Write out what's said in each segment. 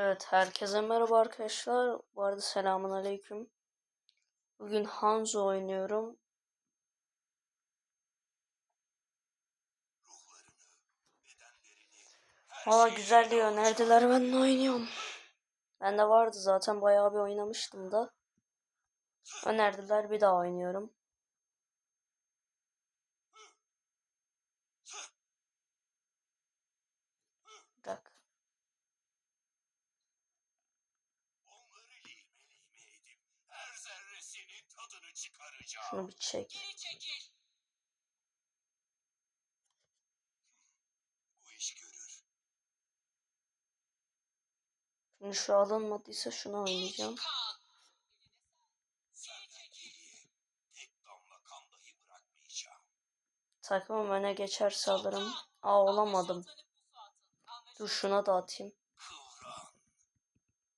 Evet, herkese merhaba arkadaşlar. Bu arada selamun aleyküm. Bugün Hanzo oynuyorum. Valla güzel diyor. Neredeler ben de oynuyorum. Ben de vardı zaten bayağı bir oynamıştım da. Önerdiler bir daha oynuyorum. Şunu bir çek. Şimdi şu alınmadıysa şunu oynayacağım. Takımım öne geçer alırım. Aa olamadım. Dur şuna da atayım.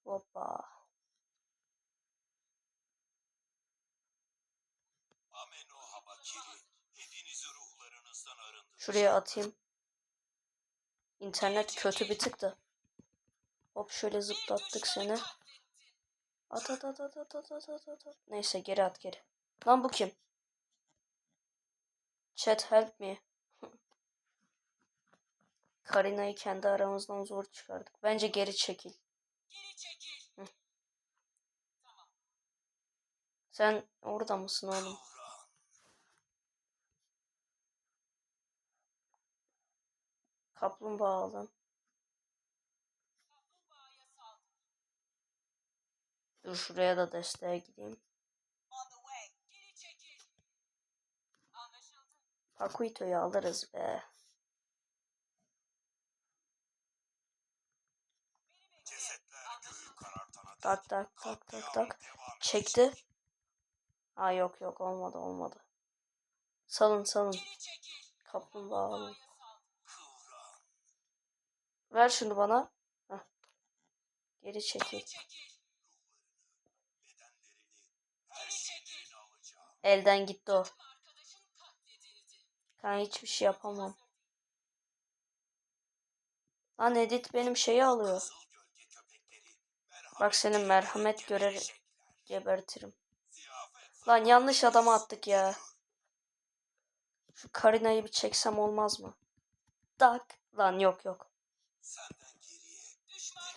Hoppa. Şuraya atayım. İnternet kötü bir tık da. Hop şöyle zıplattık seni. At at at at at at at at at. Neyse geri at geri. Lan bu kim? Chat help me. Karina'yı kendi aramızdan zor çıkardık. Bence geri çekil. Geri çekil. Sen orada mısın oğlum? Kaplumbağa aldım. Dur şuraya da desteğe gideyim. Pakuito'yu alırız be. Tak tak tak tak tak. Çekti. Ha yok yok olmadı olmadı. Salın salın. Kaplumbağa alın. Ver şunu bana. Heh. Geri çekil. Elden gitti o. Ben hiçbir şey yapamam. Lan Edit benim şeyi alıyor. Bak senin merhamet görer gebertirim. Lan yanlış adama attık ya. Şu Karina'yı bir çeksem olmaz mı? Tak. Lan yok yok.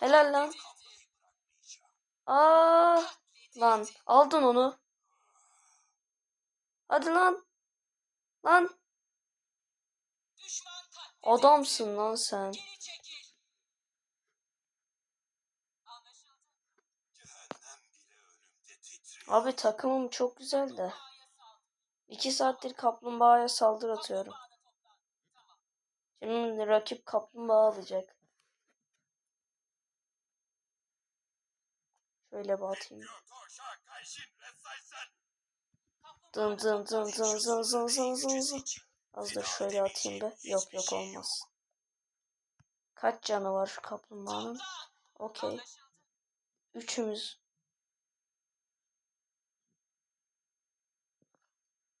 Helal lan. Aa lan aldın onu. Hadi lan. Lan. Adamsın lan sen. Abi takımım çok güzel de. 2 saattir kaplumbağaya saldırı atıyorum. Şimdi rakip kaplumbağa alacak. Şöyle bir atayım. Yotoşa Kayshin Resaysen. Dın dın dın dın zın zın zın zın zın. Az da şöyle atayım be. Yok yok olmaz. Kaç canı var şu kaplumbağanın? Okey. Üçümüz.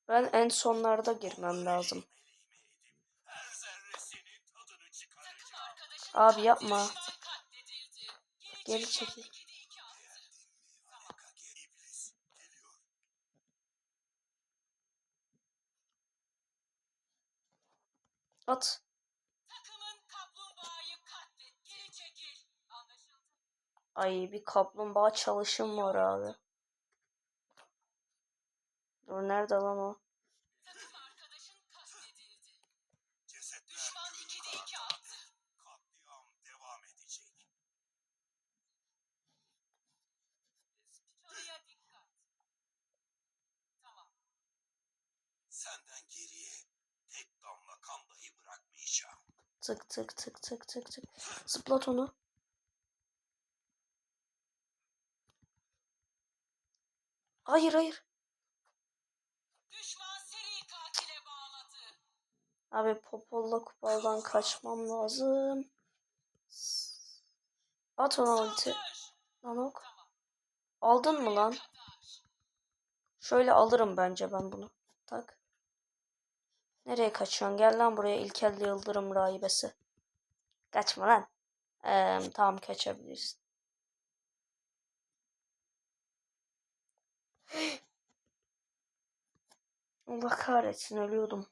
Ben en sonlarda girmem lazım. Abi yapma. Geri çekil. At. Ay bir kaplumbağa çalışım var abi. Dur nerede lan o? Tık tık tık tık tık tık. Zıplat onu. Hayır hayır. Düşman seri katile bağladı. Abi Popolla kupaldan kaçmam lazım. At ona ulti. Lan ok. Aldın mı lan? Şöyle alırım bence ben bunu. Tak. Nereye kaçıyorsun? Gel lan buraya İlkel Yıldırım rahibesi. Kaçma lan. Ee, tamam kaçabilirsin. Allah kahretsin ölüyordum.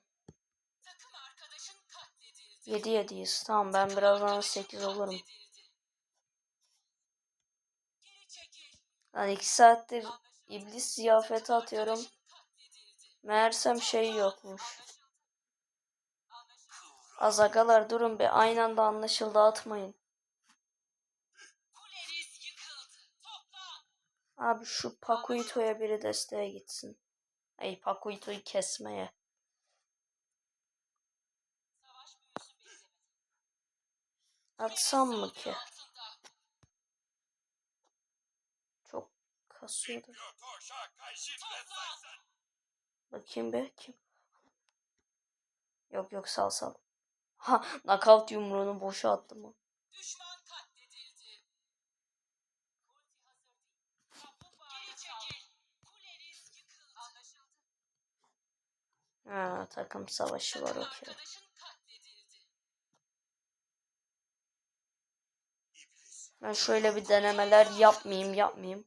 7 7'yiz. Tamam ben birazdan 8 olurum. Hani 2 saattir iblis ziyafeti atıyorum. Meğersem şey yokmuş. Azagalar durun bir aynı anda anlaşıldı atmayın. Abi şu Pakuito'ya biri desteğe gitsin. Ay Pakuito'yu kesmeye. Atsam mı ki? Çok kasıyordu. Bakayım be kim? Yok yok sal sal. Ha knockout yumruğunu boşa attım. o. Düşman katledildi. Geri çekil. Kuleniz yıkıldı. Anlaşıldı. Ha takım savaşı var Takım okey. arkadaşın katledildi. İblis. Ben şöyle bir denemeler yapmayayım yapmayayım.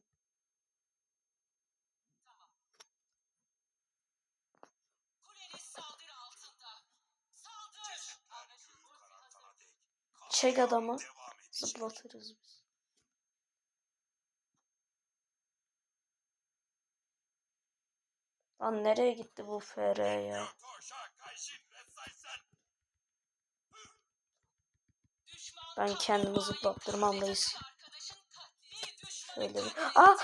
Kuleniz saldırı altında. Saldır. Cesetler Anlaşıldı. göğü karartana dek. Çek adamı. Zıplatırız biz. Lan nereye gitti bu FR ya? Ben kendimi zıplattırmam reis. Takım arkadaşın katledildi. Bir düşmanı Şöyle bir... Ah!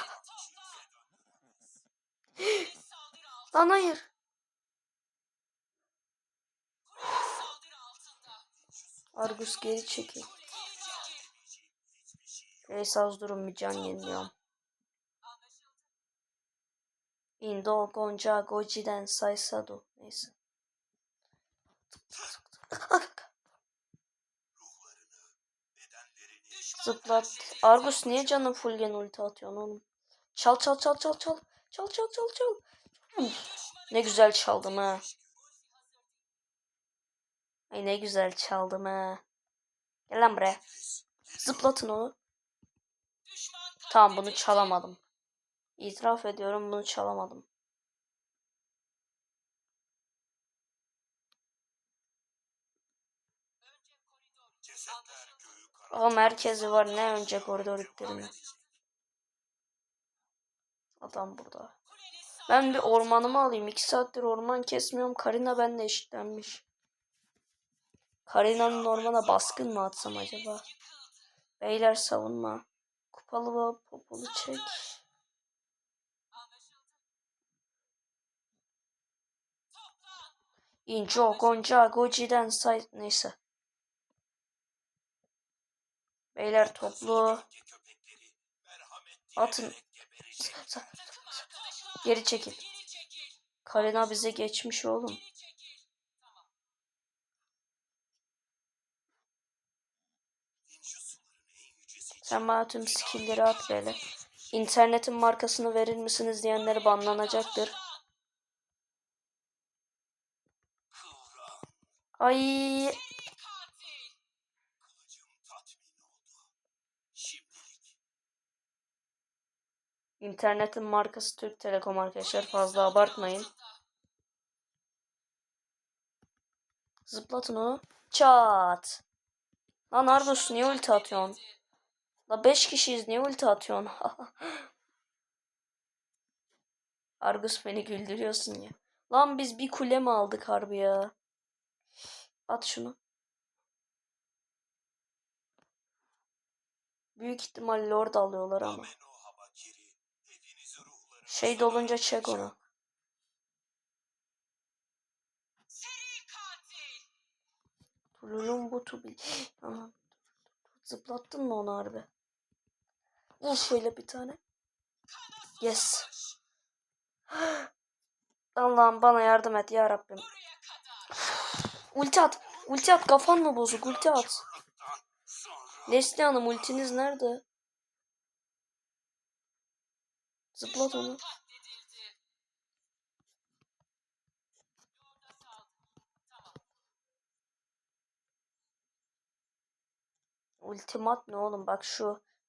Lan hayır. Kuleniz saldırı altında. Argus geri çekil. Az durun bir can yeniliyorum. Indo Gonca Goji'den Saysado. Neyse. Zıplat. Argus niye canın full gen ulti atıyorsun oğlum? Çal çal çal çal çal. Çal çal çal çal. Ne güzel çaldım ha. Ay ne güzel çaldım ha. Gel lan buraya. Zıplatın onu. Tamam bunu çalamadım. İtiraf ediyorum bunu çalamadım. O merkezi var ne önce koridor edecek. Adam burada. Ben bir ormanımı alayım. İki saattir orman kesmiyorum. Karina benimle eşitlenmiş. Karina'nın ormana baskın mı atsam acaba? Beyler savunma. Kupalı ve popolu çek. Injo, Gonca, Goji'den say... Neyse. Beyler toplu. Atın. geri çekil. Karina bize geçmiş oğlum. Geri çekil. Tamam. Ninja suların en yücesi için Sen tüm skill'leri at böyle. İnternetin markasını verir misiniz diyenleri banlanacaktır. Ay internetin markası Türk Telekom arkadaşlar fazla abartmayın. Zıplatın onu. Çat. Lan Argus niye ulti atıyorsun? La 5 kişiyiz niye ulti atıyorsun? Argus beni güldürüyorsun ya. Lan biz bir kule mi aldık harbi ya? At şunu. Büyük ihtimal Lord alıyorlar ama. Şey dolunca çek onu. Bu tubi. Anam. Zıplattın mı onu harbi? Vur şöyle bir tane. Yes. Allah'ım bana yardım et ya Rabbim. Ulti at. Ulti at. Kafan mı bozuk? Ulti at. Nesli Hanım ultiniz nerede? Zıplat onu. Ultimat ne oğlum? Bak şu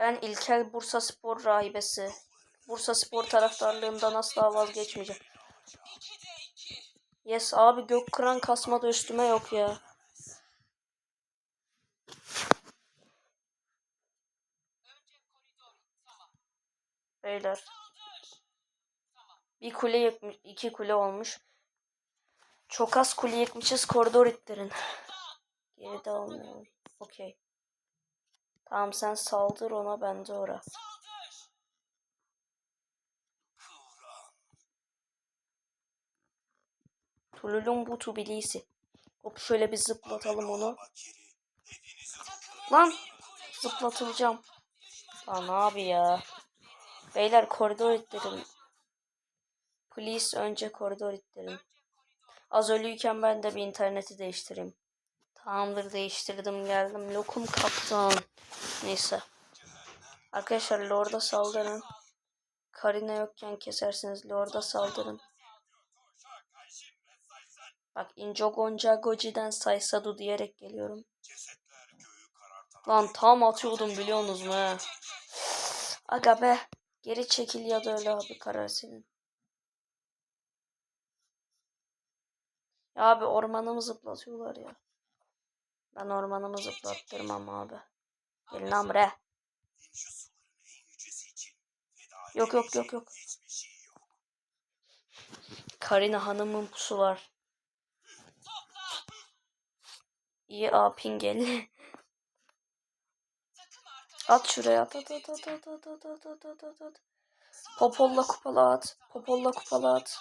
Ben İlkel Bursa Spor rahibesi. Bursa Spor taraftarlığımdan asla vazgeçmeyeceğim. Yes abi gök kasma da üstüme yok ya. Beyler bir kule yıkmış, iki kule olmuş. Çok az kule yıkmışız koridor ittirin. Geride olmuyor. Okey. Tamam sen saldır ona ben de ora. Tululun bu tubilisi. Hop şöyle bir zıplatalım onu. Lan zıplatılacağım. Lan abi ya. Beyler koridor ittirin. Please önce koridor ittirin. Az ölüyken ben de bir interneti değiştireyim. Tamamdır değiştirdim geldim. Lokum kaptan. Neyse. Arkadaşlar Lord'a saldırın. Karina yokken kesersiniz. Lord'a saldırın. Bak Injo Gonca Goji'den Saysadu diyerek geliyorum. Lan tam atıyordum biliyorsunuz mu he? Aga be. Geri çekil ya da öyle abi karar senin. Ya abi ormanımı zıplatıyorlar ya. Ben ormanımı zıplattırmam abi. Gelin lan feda Yok yok yok şey yok. Karina Hanım'ın pusu var. İyi a pingeli. Takım arkadaşı At şuraya at at at at at at at at at at at at. Popolla kupala at. Popolla kupala at.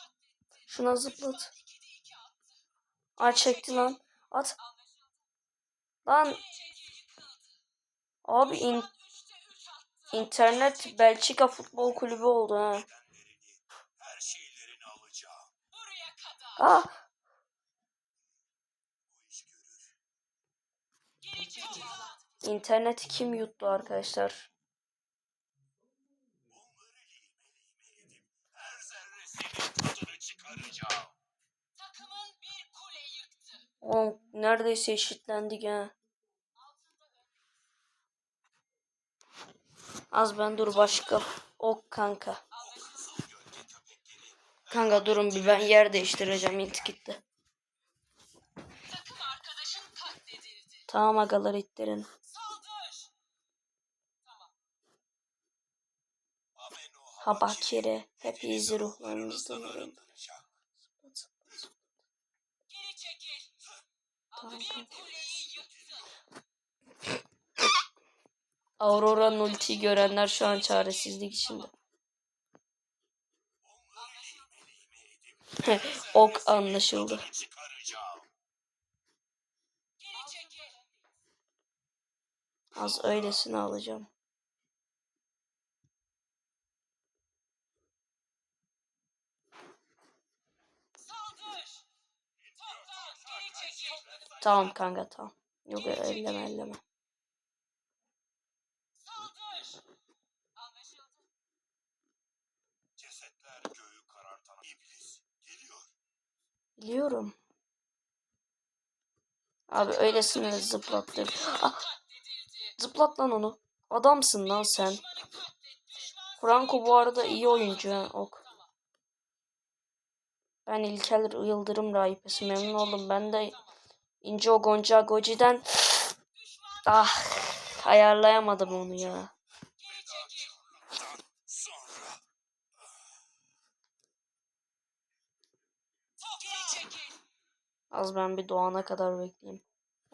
Şuna zıplat. Ay çekti lan. At. Lan. Abi in internet Belçika Futbol Kulübü oldu ha. Ah. ah. İnterneti kim yuttu arkadaşlar? Onları Oğlum neredeyse eşitlendik ha. Az ben dur başka. Ok kanka. Kanka durun bir ben yer değiştireceğim int gitti. Tamam agalar ittirin. Habakire hep izi ruhlarımızdan arın. arındıracak. Geri çekil. Tamam Bir kanka. Aurora'nın ultiyi görenler şu an çaresizlik içinde. ok anlaşıldı. Az öylesine alacağım. Saldır. Toplan. Geri çekil. Tamam kanka tamam. Yok elleme elleme. Saldır. Anlaşıldı. Cesetler göğü karartan iblis geliyor. Biliyorum. Abi öylesine zıplattı. Ah, zıplat lan onu. Adamsın lan sen. Franco bu arada iyi oyuncu ha. Ok. Ben İlker Yıldırım rahipesi memnun oldum. Ben de İnce o Gonca Goci'den ah ayarlayamadım onu ya. Az ben bir doğana kadar bekleyeyim.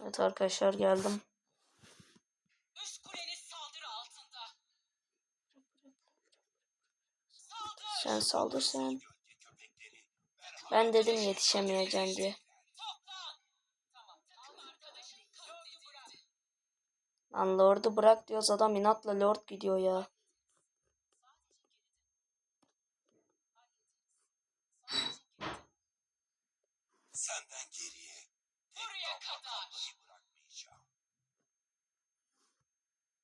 Evet arkadaşlar geldim. Sen saldır sen. Ben dedim yetişemeyeceğim diye. Lan Lord'u bırak diyoruz adam inatla Lord gidiyor ya. Senden geriye buraya kadar bırakmayacağım.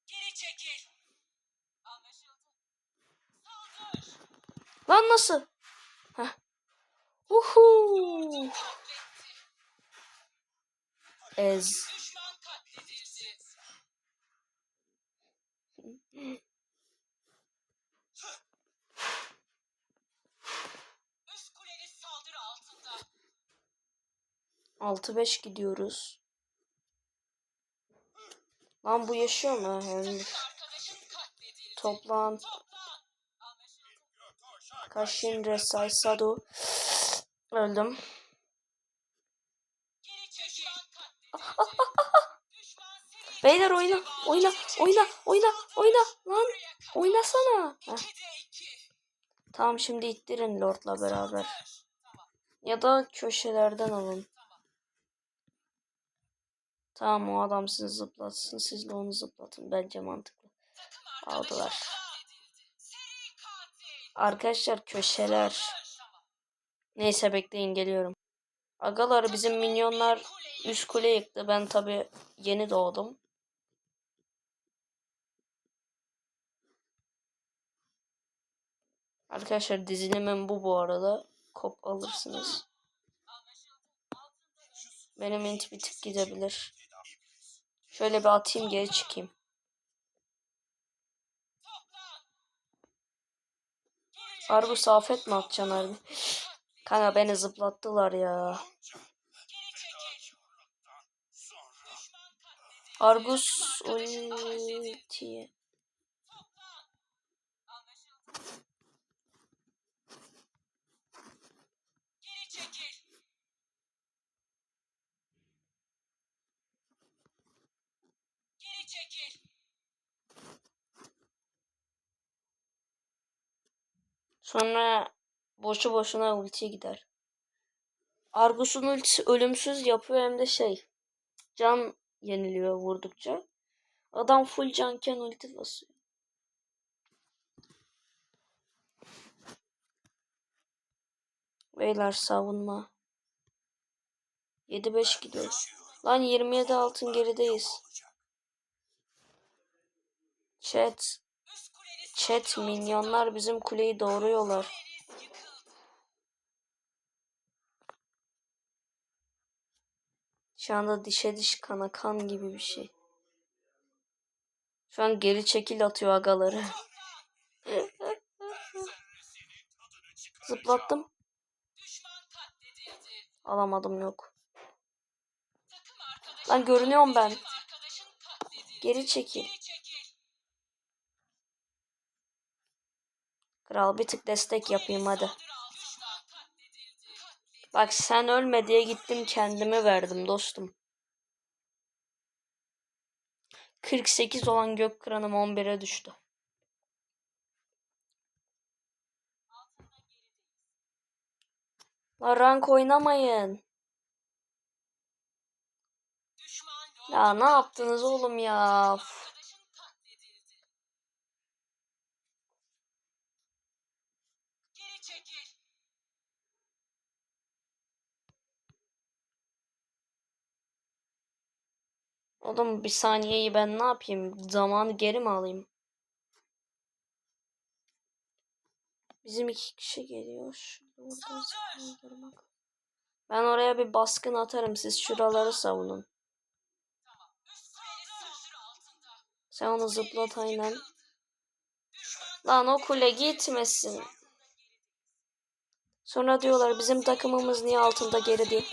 Geri çekil. Anlaşıldı. Saldır. Lan nasıl? Heh. Uhu. Ez. Üst kuleniz saldırı altında. 6-5 gidiyoruz. Lan bu yaşıyor mu? Takım arkadaşın katledildi. Toplan. Toplan. Anlaşıldı. Kaşin Resay Sadu. Öldüm. Geri çekil. Düşman katledildi. Beyler oyna. Oyna. Oyna. Oyna. Oyna. Lan. Oynasana. Heh. Tamam şimdi ittirin Lord'la beraber. Ya da köşelerden alın. Tamam. O adam sizi zıplatsın. Siz de onu zıplatın. Bence mantıklı. Aldılar. Arkadaşlar köşeler. Neyse bekleyin geliyorum. Agalar bizim minyonlar üst kule yıktı. Ben tabi yeni doğdum. Arkadaşlar dizilimim bu bu arada. Kop alırsınız. Benim int bir tık gidebilir. Şöyle bir atayım geri çıkayım. Harbi safet mi atacaksın harbi? Kanka beni zıplattılar ya. Argus Takım arkadaşın katledildi. ulti. Toplan. Anlaşıldı. Geri çekil. Geri çekil. Sonra boşu boşuna ulti gider. Argus'un ultisi ölümsüz yapıyor hem de şey. Can yeniliyor vurdukça. Adam full canken ulti basıyor. Beyler savunma. 7-5 gidiyor. yaşıyor. Lan 27 altın gerideyiz. Chat. Chat minyonlar bizim kuleyi doğruyorlar. Şu anda dişe diş kana kan gibi bir şey. Şu an geri çekil atıyor agaları. Zıplattım. Alamadım yok. Lan görünüyorum ben. Geri çekil. Kral bir tık destek yapayım hadi. Bak sen ölme diye gittim kendimi verdim dostum. 48 olan gök kranım 11'e düştü. La rank oynamayın. Ya ne yaptınız oğlum ya? Takım Üf. arkadaşın katledildi. Geri çekil. Oğlum bir saniyeyi ben ne yapayım? Zamanı geri mi alayım? Bizim iki kişi geliyor. Ben oraya bir baskın atarım. Siz şuraları savunun. Tamam. Üst kuleniz saldırı altında. Sen onu zıplat aynen. Lan o kule gitmesin. Sonra diyorlar bizim takımımız niye altında geri diye.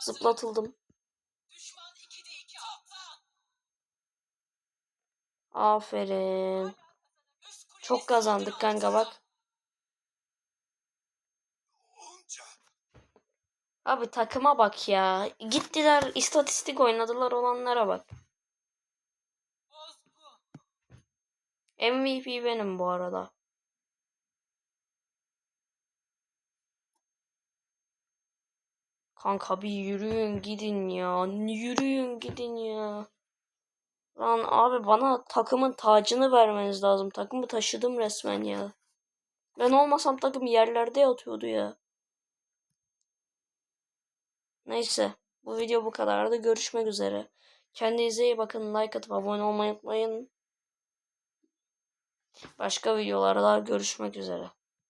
Zıplatıldım. Düşman 2'de 2 toplan. Aferin. Çok kazandık kanka bak. Abi takıma bak ya. Gittiler istatistik oynadılar olanlara bak. MVP benim bu arada. Kanka bir yürüyün gidin ya. Yürüyün gidin ya. Lan abi bana takımın tacını vermeniz lazım. Takımı taşıdım resmen ya. Ben olmasam takım yerlerde yatıyordu ya. Neyse. Bu video bu kadardı. Görüşmek üzere. Kendinize iyi bakın. Like atıp abone olmayı unutmayın. Başka videolarda görüşmek üzere.